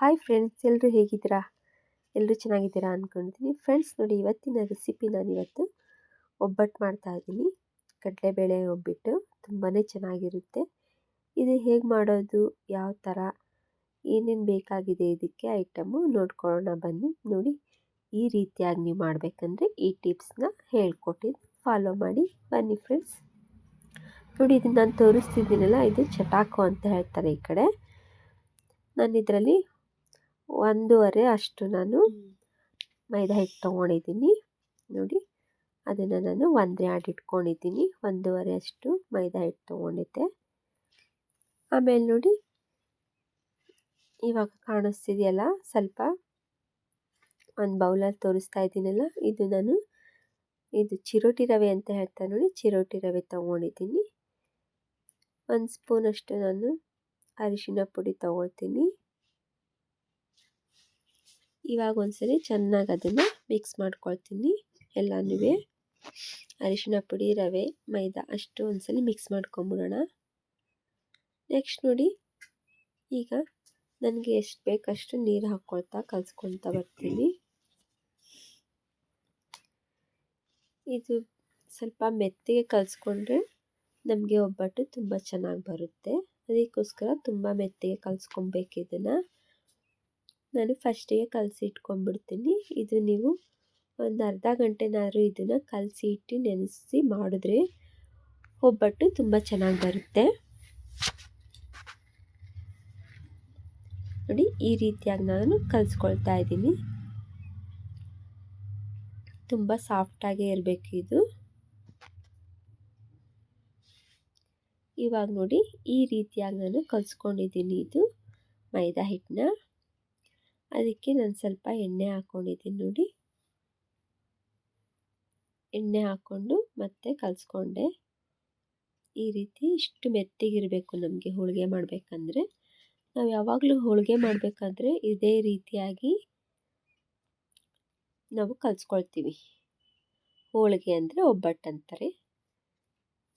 Hi friends ಎಲ್ಲರೂ ಹೇಗಿದ್ದೀರಾ? ಎಲ್ಲರೂ ಚೆನ್ನಾಗಿದ್ದೀರಾ ಅಂದ್ಕೊಂಡಿದ್ದೀನಿ ಫ್ರೆಂಡ್ಸ್ ನೋಡಿ, ಇವತ್ತಿನ ರೆಸಿಪಿ ನಾನು ಇವತ್ತು ಒಬ್ಬಟ್ಟು ಮಾಡ್ತಾ ಇದ್ದೀನಿ. ಕಡಲೆಬೇಳೆ ಒಬ್ಬಿಟ್ಟು ತುಂಬಾ ಚೆನ್ನಾಗಿರುತ್ತೆ. ಇದು ಹೇಗೆ ಮಾಡೋದು, ಯಾವ ಥರ, ಏನೇನು ಬೇಕಾಗಿದೆ ಇದಕ್ಕೆ ಐಟಮು ನೋಡ್ಕೊಳ್ಳೋಣ. ಬನ್ನಿ, ನೋಡಿ, ಈ ರೀತಿಯಾಗಿ ನೀವು ಮಾಡಬೇಕಂದ್ರೆ ಈ ಟಿಪ್ಸ್ನ ಹೇಳ್ಕೊಟ್ಟಿದ್ದು ಫಾಲೋ ಮಾಡಿ, ಬನ್ನಿ ಫ್ರೆಂಡ್ಸ್ ನೋಡಿ, ಇದನ್ನು ನಾನು ತೋರಿಸ್ತಿದ್ದೀನಲ್ಲ, ಇದು ಚಟಾಕು ಅಂತ ಹೇಳ್ತಾರೆ ಈ ಕಡೆ. ನಾನು ಇದರಲ್ಲಿ ಒಂದೂವರೆ ಅಷ್ಟು ನಾನು ಮೈದಾ ಹಿಟ್ಟು ತೊಗೊಂಡಿದ್ದೀನಿ. ನೋಡಿ ಅದನ್ನು ನಾನು ಒಂದೇ ಆಡಿ ಇಟ್ಕೊಂಡಿದ್ದೀನಿ. ಒಂದೂವರೆ ಅಷ್ಟು ಮೈದಾ ಹಿಟ್ಟು ತೊಗೊಂಡಿದ್ದೆ. ಆಮೇಲೆ ನೋಡಿ ಇವಾಗ ಕಾಣಿಸ್ತಿದೆಯಲ್ಲ ಸ್ವಲ್ಪ ಒಂದು ಬೌಲಲ್ಲಿ ತೋರಿಸ್ತಾ ಇದ್ದೀನಲ್ಲ ಇದು ನಾನು ಇದು ಚಿರೋಟಿ ರವೆ ಅಂತ ಹೇಳ್ತಾ ನೋಡಿ ಚಿರೋಟಿ ರವೆ ತೊಗೊಂಡಿದ್ದೀನಿ. ಒಂದು ಸ್ಪೂನಷ್ಟು ನಾನು ಅರಿಶಿನ ಪುಡಿ ತೊಗೊಳ್ತೀನಿ. ಇವಾಗ ಒಂದ್ಸರಿ ಚೆನ್ನಾಗಿ ಅದನ್ನು ಮಿಕ್ಸ್ ಮಾಡ್ಕೊಳ್ತೀನಿ. ಎಲ್ಲನೂ ಅರಿಶಿನ ಪುಡಿ, ರವೆ, ಮೈದಾ ಅಷ್ಟು ಒಂದ್ಸಲಿ ಮಿಕ್ಸ್ ಮಾಡ್ಕೊಂಬಿಡೋಣ. ನೆಕ್ಸ್ಟ್ ನೋಡಿ, ಈಗ ನನಗೆ ಎಷ್ಟು ಬೇಕಷ್ಟು ನೀರು ಹಾಕ್ಕೊಳ್ತಾ ಕಲಿಸ್ಕೊಳ್ತಾ ಬರ್ತೀನಿ. ಇದು ಸ್ವಲ್ಪ ಮೆತ್ತಿಗೆ ಕಲಿಸ್ಕೊಂಡ್ರೆ ನಮಗೆ ಒಬ್ಬಟ್ಟು ತುಂಬ ಚೆನ್ನಾಗಿ ಬರುತ್ತೆ. ಅದಕ್ಕೋಸ್ಕರ ತುಂಬ ಮೆತ್ತಿಗೆ ಕಲಿಸ್ಕೊಬೇಕು ಇದನ್ನು. ನಾನು ಫಸ್ಟಿಗೆ ಕಲಸಿ ಇಟ್ಕೊಂಡ್ಬಿಡ್ತೀನಿ. ಇದು ನೀವು ಒಂದು ಅರ್ಧ ಗಂಟೆನಾದರೂ ಇದನ್ನು ಕಲಸಿ ಇಟ್ಟು ನೆನೆಸಿ ಮಾಡಿದ್ರೆ ಒಬ್ಬಟ್ಟು ತುಂಬ ಚೆನ್ನಾಗಿ ಬರುತ್ತೆ. ನೋಡಿ, ಈ ರೀತಿಯಾಗಿ ನಾನು ಕಲಿಸ್ಕೊಳ್ತಾ ಇದ್ದೀನಿ. ತುಂಬ ಸಾಫ್ಟಾಗೇ ಇರಬೇಕು ಇದು. ಇವಾಗ ನೋಡಿ, ಈ ರೀತಿಯಾಗಿ ನಾನು ಕಲಿಸ್ಕೊಂಡಿದ್ದೀನಿ ಇದು ಮೈದಾ ಹಿಟ್ಟನ್ನ ಅದಕ್ಕೆ ನಾನು ಸ್ವಲ್ಪ ಎಣ್ಣೆ ಹಾಕ್ಕೊಂಡಿದ್ದೀನಿ ನೋಡಿ. ಎಣ್ಣೆ ಹಾಕ್ಕೊಂಡು ಮತ್ತೆ ಕಲಿಸ್ಕೊಂಡೆ. ಈ ರೀತಿ ಇಷ್ಟು ಮೆತ್ತಿಗಿರಬೇಕು ನಮಗೆ ಹೋಳಿಗೆ ಮಾಡಬೇಕಂದ್ರೆ. ನಾವು ಯಾವಾಗಲೂ ಹೋಳಿಗೆ ಮಾಡಬೇಕಾದ್ರೆ ಇದೇ ರೀತಿಯಾಗಿ ನಾವು ಕಲಿಸ್ಕೊಳ್ತೀವಿ. ಹೋಳಿಗೆ ಅಂದರೆ ಒಬ್ಬಟ್ಟು ಅಂತಾರೆ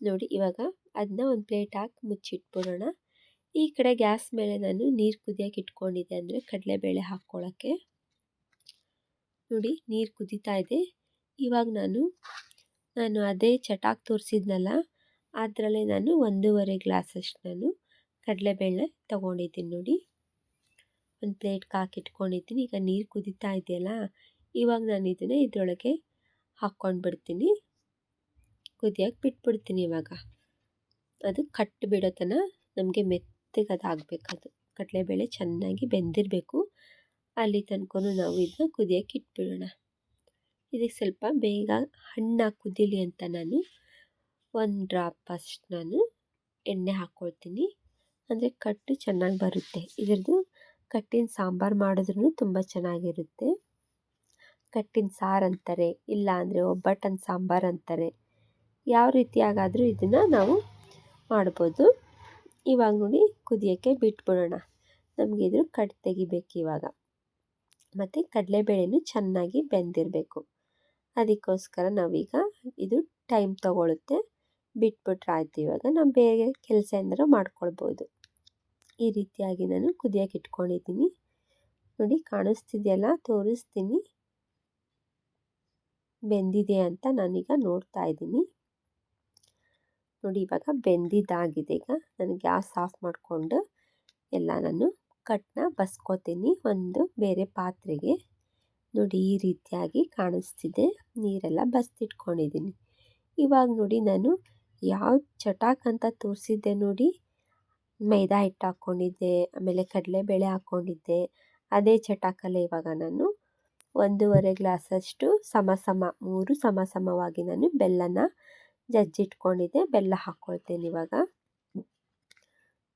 ನೋಡಿ ಇವಾಗ ಅದನ್ನ ಒಂದು ಪ್ಲೇಟ್ ಹಾಕಿ ಮುಚ್ಚಿಟ್ಬಿಡೋಣ. ಈ ಕಡೆ ಗ್ಯಾಸ್ ಮೇಲೆ ನಾನು ನೀರು ಕುದಿಯೋಕೆ ಇಟ್ಕೊಂಡಿದ್ದೆ ಅಂದರೆ ಕಡಲೆಬೇಳೆ ಹಾಕ್ಕೊಳ್ಳೋಕ್ಕೆ ನೋಡಿ ನೀರು ಕುದೀತಾ ಇದೆ. ಇವಾಗ ನಾನು ನಾನು ಅದೇ ಚಟಾಕ್ ತೋರಿಸಿದ್ನಲ್ಲ, ಅದರಲ್ಲೇ ನಾನು ಒಂದೂವರೆ ಗ್ಲಾಸಷ್ಟು ನಾನು ಕಡಲೆಬೇಳೆ ತೊಗೊಂಡಿದ್ದೀನಿ ನೋಡಿ. ಒಂದು ಪ್ಲೇಟ್ಗೆ ಹಾಕಿಟ್ಕೊಂಡಿದ್ದೀನಿ ಈಗ ನೀರು ಕುದೀತಾ ಇದೆಯಲ್ಲ, ಇವಾಗ ನಾನು ಇದನ್ನು ಇದರೊಳಗೆ ಹಾಕ್ಕೊಂಡು ಬಿಡ್ತೀನಿ. ಕುದಿಯೋಕೆ ಬಿಟ್ಬಿಡ್ತೀನಿ ಇವಾಗ. ಅದು ಕಟ್ಟು ಬಿಡೋತನ ನಮಗೆ ಮೆತ್ತಗೆ ಆಗಬೇಕದು ಕಡಲೆಬೇಳೆ ಚೆನ್ನಾಗಿ ಬೆಂದಿರಬೇಕು. ಅಲ್ಲಿ ತನಕ ನಾವು ಇದನ್ನ ಕುದಿಯೋಕೆ ಇಟ್ಬಿಡೋಣ. ಇದಕ್ಕೆ ಸ್ವಲ್ಪ ಬೇಗ ಹಣ್ಣು ಕುದೀಲಿ ಅಂತ ನಾನು ಒಂದು ಡ್ರಾಪ್ ಅಷ್ಟು ನಾನು ಎಣ್ಣೆ ಹಾಕ್ಕೊಳ್ತೀನಿ ಅಂದರೆ ಕಟ್ಟು ಚೆನ್ನಾಗಿ ಬರುತ್ತೆ. ಇದ್ರದ್ದು ಕಟ್ಟಿನ ಸಾಂಬಾರು ಮಾಡಿದ್ರೂ ತುಂಬ ಚೆನ್ನಾಗಿರುತ್ತೆ. ಕಟ್ಟಿನ ಸಾರು ಅಂತಾರೆ, ಇಲ್ಲ ಅಂದರೆ ಒಬ್ಬಟ್ಟನ ಸಾಂಬಾರು ಅಂತಾರೆ. ಯಾವ ರೀತಿಯಾಗಾದರೂ ಇದನ್ನು ನಾವು ಮಾಡ್ಬೋದು. ಇವಾಗ ನೋಡಿ ಕುದಿಯೋಕ್ಕೆ ಬಿಟ್ಬಿಡೋಣ. ನಮಗೆ ಇದು ಕಟ್ ತೆಗಿಬೇಕು ಇವಾಗ. ಮತ್ತು ಕಡಲೆಬೇಳೆನೂ ಚೆನ್ನಾಗಿ ಬೆಂದಿರಬೇಕು. ಅದಕ್ಕೋಸ್ಕರ ನಾವೀಗ ಇದು ಟೈಮ್ ತೊಗೊಳುತ್ತೆ. ಬಿಟ್ಬಿಟ್ರೆ ಆಯ್ತು ಇವಾಗ ನಾವು ಬೇರೆ ಕೆಲಸ ಏನಾದರೂ ಮಾಡ್ಕೊಳ್ಬೋದು. ಈ ರೀತಿಯಾಗಿ ನಾನು ಕುದಿಯೋಕೆ ಇಟ್ಕೊಂಡಿದ್ದೀನಿ. ನೋಡಿ ಕಾಣಿಸ್ತಿದೆಯಲ್ಲ ತೋರಿಸ್ತೀನಿ. ಬೆಂದಿದೆ ಅಂತ ನಾನೀಗ ನೋಡ್ತಾ ಇದ್ದೀನಿ. ನೋಡಿ ಇವಾಗ ಬೆಂದಿದ್ದಾಗಿದೆ. ಈಗ ನಾನು ಗ್ಯಾಸ್ ಆಫ್ ಮಾಡಿಕೊಂಡು ಎಲ್ಲ ನಾನು ಕಟ್ನ ಬಸ್ಕೋತೀನಿ. ಒಂದು ಬೇರೆ ಪಾತ್ರೆಗೆ. ನೋಡಿ ಈ ರೀತಿಯಾಗಿ ಕಾಣಿಸ್ತಿದೆ. ನೀರೆಲ್ಲ ಬಸ್ತಿಟ್ಕೊಂಡಿದ್ದೀನಿ. ಇವಾಗ ನೋಡಿ ನಾನು ಯಾವ ಚಟಾಕ್ ಅಂತ ತೋರಿಸಿದ್ದೆ ನೋಡಿ. ಮೈದಾ ಹಿಟ್ಟು ಹಾಕ್ಕೊಂಡಿದ್ದೆ, ಆಮೇಲೆ ಕಡಲೆಬೇಳೆ ಹಾಕ್ಕೊಂಡಿದ್ದೆ. ಅದೇ ಚಟಾಕಲ್ಲೇ ಇವಾಗ ನಾನು ಒಂದೂವರೆ ಗ್ಲಾಸಷ್ಟು ಸಮ ಸಮ, ಮೂರು ಸಮ ಸಮವಾಗಿ ನಾನು ಬೆಲ್ಲನ ಜಜ್ಜಿಟ್ಕೊಂಡಿದ್ದೆ ಬೆಲ್ಲ ಹಾಕ್ಕೊಳ್ತೇನೆ ಇವಾಗ.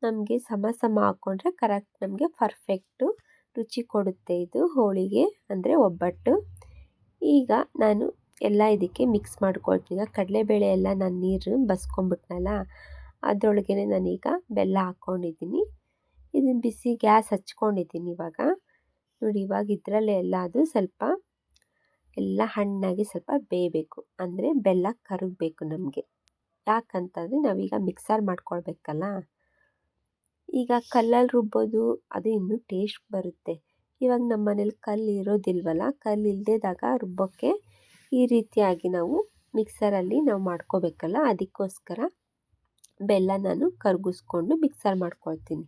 ನಮಗೆ ಸಮ ಸಮ ಹಾಕ್ಕೊಂಡ್ರೆ ಕರೆಕ್ಟ್ ನಮಗೆ ಪರ್ಫೆಕ್ಟು ರುಚಿ ಕೊಡುತ್ತೆ ಇದು ಹೋಳಿಗೆ ಅಂದರೆ ಒಬ್ಬಟ್ಟು. ಈಗ ನಾನು ಎಲ್ಲ ಇದಕ್ಕೆ ಮಿಕ್ಸ್ ಮಾಡ್ಕೊಳ್ತೀನಿ. ಕಡಲೆಬೇಳೆ ಎಲ್ಲ ನಾನು ನೀರು ಬಸ್ಕೊಂಬಿಟ್ನಲ್ಲ ಅದರೊಳಗೆ ನಾನೀಗ ಬೆಲ್ಲ ಹಾಕ್ಕೊಂಡಿದ್ದೀನಿ ಇದನ್ನು ಬಿಸಿ ಗ್ಯಾಸ್ ಹಚ್ಕೊಂಡಿದ್ದೀನಿ ಇವಾಗ. ನೋಡಿ ಇವಾಗ ಇದರಲ್ಲೇ ಎಲ್ಲ ಅದು ಸ್ವಲ್ಪ ಎಲ್ಲ ಹಣ್ಣಾಗಿ ಸ್ವಲ್ಪ ಬೇಯಬೇಕು. ಅಂದರೆ ಬೆಲ್ಲ ಕರಗಬೇಕು ನಮಗೆ. ಯಾಕಂತಂದರೆ ನಾವೀಗ ಮಿಕ್ಸರ್ ಮಾಡ್ಕೊಳ್ಬೇಕಲ್ಲ. ಈಗ ಕಲ್ಲಲ್ಲಿ ರುಬ್ಬೋದು, ಅದು ಇನ್ನೂ ಟೇಸ್ಟ್ ಬರುತ್ತೆ. ಇವಾಗ ನಮ್ಮ ಮನೇಲಿ ಕಲ್ಲು ಇರೋದಿಲ್ವಲ್ಲ, ಕಲ್ಲು ಇಲ್ಲದೇದಾಗ ರುಬ್ಬೋಕ್ಕೆ ಈ ರೀತಿಯಾಗಿ ನಾವು ಮಿಕ್ಸರಲ್ಲಿ ನಾವು ಮಾಡ್ಕೋಬೇಕಲ್ಲ. ಅದಕ್ಕೋಸ್ಕರ ಬೆಲ್ಲ ನಾನು ಕರಗಿಸ್ಕೊಂಡು ಮಿಕ್ಸರ್ ಮಾಡ್ಕೊಳ್ತೀನಿ.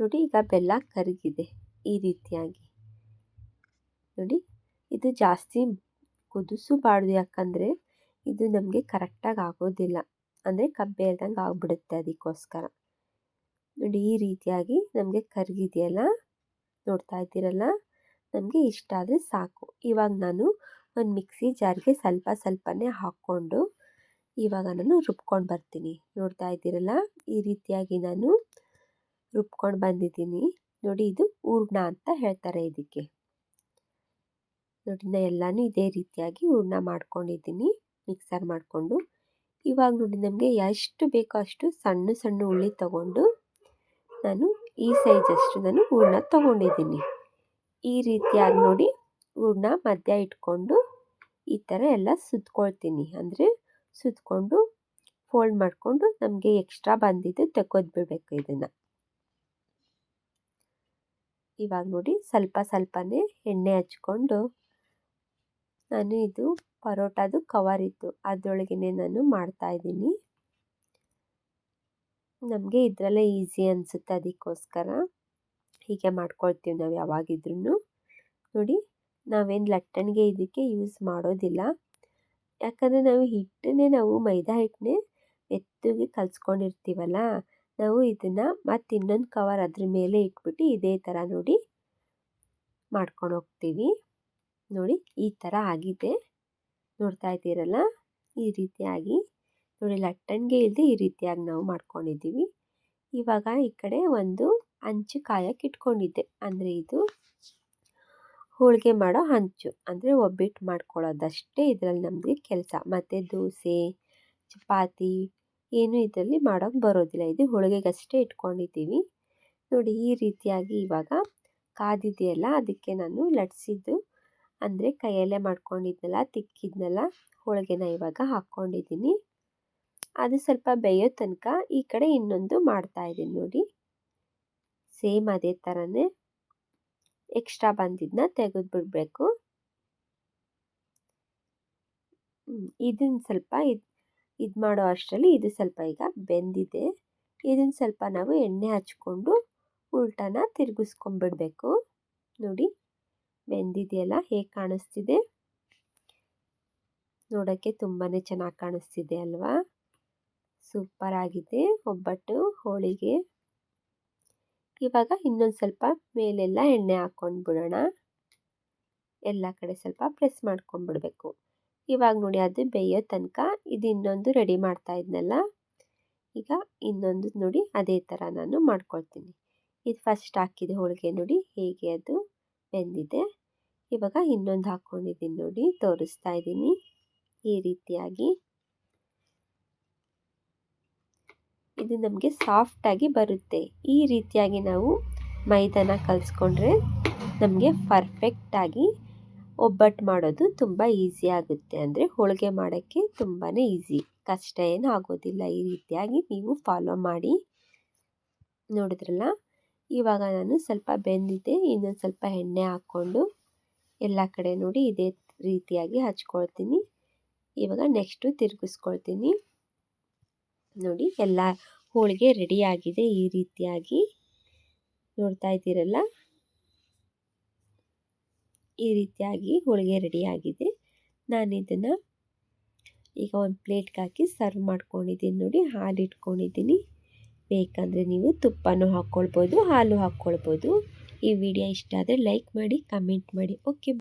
ನೋಡಿ ಈಗ ಬೆಲ್ಲ ಕರಗಿದೆ ಈ ರೀತಿಯಾಗಿ. ನೋಡಿ. ಇದು ಜಾಸ್ತಿ ಕುದಿಸಬಾರ್ದು ಯಾಕಂದರೆ ಇದು ನಮಗೆ ಕರೆಕ್ಟಾಗಿ ಆಗೋದಿಲ್ಲ. ಅಂದರೆ ಕಬ್ಬೆ ಇಲ್ದಂಗೆ ಆಗಿಬಿಡುತ್ತೆ ಅದಕ್ಕೋಸ್ಕರ. ನೋಡಿ ಈ ರೀತಿಯಾಗಿ ನಮಗೆ ಕರಗಿದೆಯಲ್ಲ, ನೋಡ್ತಾ ಇದ್ದೀರಲ್ಲ, ನಮಗೆ ಇಷ್ಟ ಆದರೆ ಸಾಕು. ಇವಾಗ ನಾನು ಒಂದು ಮಿಕ್ಸಿ ಜಾರ್ಗೆ ಸ್ವಲ್ಪ ಸ್ವಲ್ಪನೇ ಹಾಕ್ಕೊಂಡು ಇವಾಗ ನಾನು ರುಬ್ಕೊಂಡು ಬರ್ತೀನಿ. ನೋಡ್ತಾ ಇದ್ದೀರಲ್ಲ, ಈ ರೀತಿಯಾಗಿ ನಾನು ರುಬ್ಕೊಂಡು ಬಂದಿದ್ದೀನಿ. ನೋಡಿ ಇದು ಹೂರ್ಣ ಅಂತ ಹೇಳ್ತಾರೆ ಇದಕ್ಕೆ. ನೋಡಿ ನಾ ಎಲ್ಲನೂ ಇದೇ ರೀತಿಯಾಗಿ ಹೂರ್ಣ ಮಾಡ್ಕೊಂಡಿದ್ದೀನಿ ಮಿಕ್ಸರ್ ಮಾಡಿಕೊಂಡು. ಇವಾಗ ನೋಡಿ ನಮಗೆ ಎಷ್ಟು ಬೇಕೋ ಅಷ್ಟು ಸಣ್ಣ ಸಣ್ಣ ಹುಳಿ ತಗೊಂಡು ನಾನು ಈ ಸೈಜಷ್ಟು ನಾನು ಹೂರ್ಣ ತೊಗೊಂಡಿದ್ದೀನಿ. ಈ ರೀತಿಯಾಗಿ ನೋಡಿ ಹೂರ್ಣ ಮಧ್ಯ ಇಟ್ಕೊಂಡು ಈ ಥರ ಎಲ್ಲ ಸುತ್ಕೊಳ್ತೀನಿ. ಅಂದರೆ ಸುತ್ಕೊಂಡು ಫೋಲ್ಡ್ ಮಾಡಿಕೊಂಡು ನಮಗೆ ಎಕ್ಸ್ಟ್ರಾ ಬಂದಿದ್ದು ತೆಗೆದು ಬಿಡಬೇಕು ಇದನ್ನು. ಇವಾಗ ನೋಡಿ ಸ್ವಲ್ಪ ಸ್ವಲ್ಪನೇ ಎಣ್ಣೆ ಹಚ್ಕೊಂಡು ನಾನು ಇದು ಪರೋಟದು ಕವರ್ ಇತ್ತು. ಅದರೊಳಗೇ ನಾನು ಮಾಡ್ತಾಯಿದ್ದೀನಿ ನಮಗೆ ಇದರಲ್ಲೇ ಈಸಿ ಅನಿಸುತ್ತೆ ಅದಕ್ಕೋಸ್ಕರ. ಹೀಗೆ ಮಾಡ್ಕೊಳ್ತೀವಿ ನಾವು ಯಾವಾಗಿದ್ರೂ ನೋಡಿ, ನಾವೇನು ಲಟ್ಟಣಿಗೆ ಇದಕ್ಕೆ ಯೂಸ್ ಮಾಡೋದಿಲ್ಲ. ಯಾಕಂದರೆ ನಾವು ಹಿಟ್ಟನ್ನೇ ನಾವು ಮೈದಾ ಹಿಟ್ಟನ್ನೇ ಎತ್ತಿಗೆ ಕಲಿಸ್ಕೊಂಡಿರ್ತೀವಲ್ಲ, ನಾವು ಇದನ್ನು ಮತ್ತು ಇನ್ನೊಂದು ಕವರ್ ಅದ್ರ ಮೇಲೆ ಇಟ್ಬಿಟ್ಟು ಇದೇ ಥರ ನೋಡಿ ಮಾಡ್ಕೊಂಡು ಹೋಗ್ತೀವಿ. ನೋಡಿ ಈ ಥರ ಆಗಿದೆ. ನೋಡ್ತಾ ಇದ್ದೀರಲ್ಲ? ಈ ರೀತಿಯಾಗಿ. ನೋಡಿ ಲಟ್ಟಣಿಗೆ ಇಲ್ಲದೆ ಈ ರೀತಿಯಾಗಿ ನಾವು ಮಾಡ್ಕೊಂಡಿದ್ದೀವಿ. ಇವಾಗ ಈ ಕಡೆ ಒಂದು ಹಂಚು ಕಾಯಕ್ಕೆ ಇಟ್ಕೊಂಡಿದ್ದೆ. ಅಂದರೆ ಇದು ಹೋಳಿಗೆ ಮಾಡೋ ಹಂಚು ಅಂದರೆ ಒಬ್ಬಿಟ್ಟು ಮಾಡ್ಕೊಳ್ಳೋದಷ್ಟೇ ಇದರಲ್ಲಿ ನಮಗೆ ಕೆಲಸ. ಮತ್ತು ದೋಸೆ, ಚಪಾತಿ ಏನು ಇದರಲ್ಲಿ ಮಾಡೋಕ್ಕೆ ಬರೋದಿಲ್ಲ. ಇದು ಹೋಳಿಗೆಗಷ್ಟೇ ಇಟ್ಕೊಂಡಿದ್ದೀವಿ. ನೋಡಿ ಈ ರೀತಿಯಾಗಿ ಇವಾಗ ಕಾದಿದೆಯಲ್ಲ, ಅದಕ್ಕೆ ನಾನು ಲಟ್ಸಿದ್ದು ಅಂದರೆ ಕೈಯಲ್ಲೇ ಮಾಡ್ಕೊಂಡಿದ್ನಲ್ಲ, ತಿಕ್ಕಿದ್ನಲ್ಲ, ಹೋಳಿಗೆನ ಇವಾಗ ಹಾಕ್ಕೊಂಡಿದ್ದೀನಿ ಅದು ಸ್ವಲ್ಪ ಬೇಯೋ ತನಕ ಈ ಕಡೆ ಇನ್ನೊಂದು ಮಾಡ್ತಾಯಿದ್ದೀನಿ ನೋಡಿ. ಸೇಮ್ ಅದೇ ಥರನೇ ಎಕ್ಸ್ಟ್ರಾ ಬಂದಿದ್ದನ್ನ ತೆಗೆದು ಬಿಡಬೇಕು ಇದನ್ನು ಸ್ವಲ್ಪ ಇದು ಇದು ಮಾಡೋ ಅಷ್ಟರಲ್ಲಿ ಇದು ಸ್ವಲ್ಪ ಈಗ ಬೆಂದಿದೆ. ಇದನ್ನು ಸ್ವಲ್ಪ ನಾವು ಎಣ್ಣೆ ಹಚ್ಕೊಂಡು ಉಲ್ಟಾನ ತಿರುಗಿಸ್ಕೊಂಬಿಡ್ಬೇಕು. ನೋಡಿ. ಬೆಂದಿದೆಯಲ್ಲ, ಹೇಗೆ ಕಾಣಿಸ್ತಿದೆ? ನೋಡೋಕ್ಕೆ ತುಂಬಾ ಚೆನ್ನಾಗಿ ಕಾಣಿಸ್ತಿದೆ ಅಲ್ವಾ? ಸೂಪರ್ ಆಗಿದೆ ಒಬ್ಬಟ್ಟು ಹೋಳಿಗೆ. ಇವಾಗ ಇನ್ನೊಂದು ಸ್ವಲ್ಪ ಮೇಲೆಲ್ಲ ಎಣ್ಣೆ ಹಾಕ್ಕೊಂಡು ಬಿಡೋಣ. ಎಲ್ಲ ಕಡೆ ಸ್ವಲ್ಪ ಪ್ರೆಸ್ ಮಾಡ್ಕೊಂಡ್ಬಿಡ್ಬೇಕು ಇವಾಗ ನೋಡಿ ಅದು ಬೇಯೋ ತನಕ ಇದು ಇನ್ನೊಂದು ರೆಡಿ ಮಾಡ್ತಾ ಇದ್ನಲ್ಲ? ಈಗ ಇನ್ನೊಂದು ನೋಡಿ ಅದೇ ಥರ ನಾನು ಮಾಡ್ಕೊಳ್ತೀನಿ. ಇದು ಫಸ್ಟ್ ಹಾಕಿದೆ ಹೋಳಿಗೆ ನೋಡಿ ಹೇಗೆ ಅದು. ಬೆಂದಿದೆ. ಇವಾಗ ಇನ್ನೊಂದು ಹಾಕ್ಕೊಂಡಿದ್ದೀನಿ ನೋಡಿ, ತೋರಿಸ್ತಾ ಇದ್ದೀನಿ ಈ ರೀತಿಯಾಗಿ. ಇದು ನಮಗೆ ಸಾಫ್ಟಾಗಿ ಬರುತ್ತೆ. ಈ ರೀತಿಯಾಗಿ ನಾವು ಮೈದಾನ ಕಲಿಸ್ಕೊಂಡ್ರೆ ನಮಗೆ ಪರ್ಫೆಕ್ಟಾಗಿ ಒಬ್ಬಟ್ಟು ಮಾಡೋದು ತುಂಬ ಈಸಿ ಆಗುತ್ತೆ. ಅಂದರೆ ಹೋಳಿಗೆ ಮಾಡೋಕ್ಕೆ ತುಂಬಾ ಈಸಿ. ಕಷ್ಟ ಏನು ಆಗೋದಿಲ್ಲ. ಈ ರೀತಿಯಾಗಿ ನೀವು ಫಾಲೋ ಮಾಡಿ. ನೋಡಿದ್ರಲ್ಲ? ಇವಾಗ ನಾನು ಸ್ವಲ್ಪ ಬೆಂದಿದ್ದೆ, ಇನ್ನೊಂದು ಸ್ವಲ್ಪ ಎಣ್ಣೆ ಹಾಕ್ಕೊಂಡು ಎಲ್ಲ ಕಡೆ ನೋಡಿ ಇದೇ ರೀತಿಯಾಗಿ ಹಚ್ಕೊಳ್ತೀನಿ. ಇವಾಗ ನೆಕ್ಸ್ಟು ತಿರುಗಿಸ್ಕೊಳ್ತೀನಿ. ನೋಡಿ ಎಲ್ಲ ಹೋಳಿಗೆ ರೆಡಿಯಾಗಿದೆ ಈ ರೀತಿಯಾಗಿ. ನೋಡ್ತಾ ಇದ್ದೀರಲ್ಲ? ಈ ರೀತಿಯಾಗಿ ಹೋಳಿಗೆ ರೆಡಿಯಾಗಿದೆ ನಾನು ಇದನ್ನು ಈಗ ಒಂದು ಪ್ಲೇಟ್ಗೆ ಹಾಕಿ ಸರ್ವ್ ಮಾಡ್ಕೊಂಡಿದ್ದೀನಿ ನೋಡಿ, ಹಾಲು ಇಟ್ಕೊಂಡಿದ್ದೀನಿ. ಬೇಕಂದರೆ ನೀವು ತುಪ್ಪನೂ ಹಾಕ್ಕೊಳ್ಬೋದು, ಹಾಲು ಹಾಕ್ಕೊಳ್ಬೋದು. ಈ ವಿಡಿಯೋ ಇಷ್ಟ ಆದರೆ ಲೈಕ್ ಮಾಡಿ ಕಮೆಂಟ್ ಮಾಡಿ ಓಕೆ